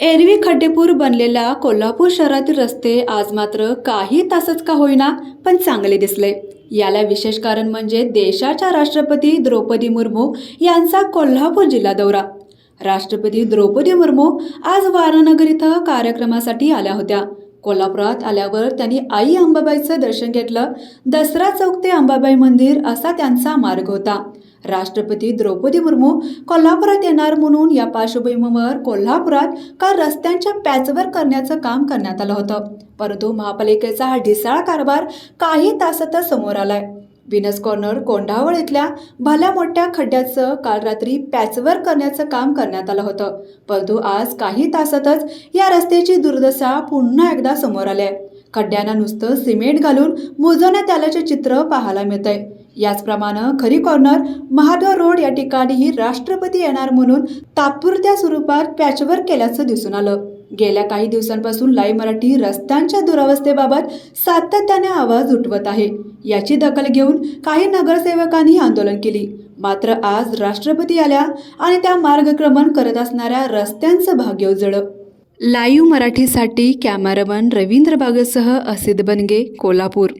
एरवी खड्डेपूर बनलेला कोल्हापूर शहरातील रस्ते आज मात्र काही तासच का होईना पण चांगले दिसले. याला विशेष कारण म्हणजे देशाच्या राष्ट्रपती द्रौपदी मुर्मू यांचा कोल्हापूर जिल्हा दौरा. राष्ट्रपती द्रौपदी मुर्मू आज वारानगर इथं कार्यक्रमासाठी आल्या होत्या. कोल्हापुरात आल्यावर त्यांनी आई अंबाबाईचं दर्शन घेतलं. दसरा चौक ते अंबाबाई मंदिर असा त्यांचा मार्ग होता. राष्ट्रपती द्रौपदी मुर्मू कोल्हापुरात येणार म्हणून या पार्श्वभूमीवर कोल्हापुरात काल रस्त्यांच्या पॅचवर करण्याचं काम करण्यात आलं होतं. परंतु महापालिकेचा हा ढिसाळ कारभार काही तासातच समोर आलाय. विनस कॉर्नर कोंढावळ इथल्या भल्या मोठ्या खड्ड्याचं काल रात्री पॅचवर करण्याचं काम करण्यात आलं होतं. परंतु आज काही तासातच या रस्त्याची दुर्दशा पुन्हा एकदा समोर आली आहे खड्ड्यांना नुसतं सिमेंट घालून मुजवण्यात आल्याचे चित्र पाहायला मिळतंय. याचप्रमाणे खरी कॉर्नर महाद्वार रोड या ठिकाणीही राष्ट्रपती येणार म्हणून तात्पुरत्या स्वरूपात पॅचवर केल्याचं दिसून आलं. गेल्या काही दिवसांपासून लाईव्ह मराठी रस्त्यांच्या दुरावस्थेबाबत सातत्याने आवाज उठवत आहे. याची दखल घेऊन काही नगरसेवकांनी आंदोलन केली. मात्र आज राष्ट्रपती आल्या आणि त्या मार्गक्रमण करत असणाऱ्या रस्त्यांचं भाग्य उजळं लाईव्ह मराठीसाठी कॅमेरामन रवींद्र बागसह असित बनगे कोल्हापूर.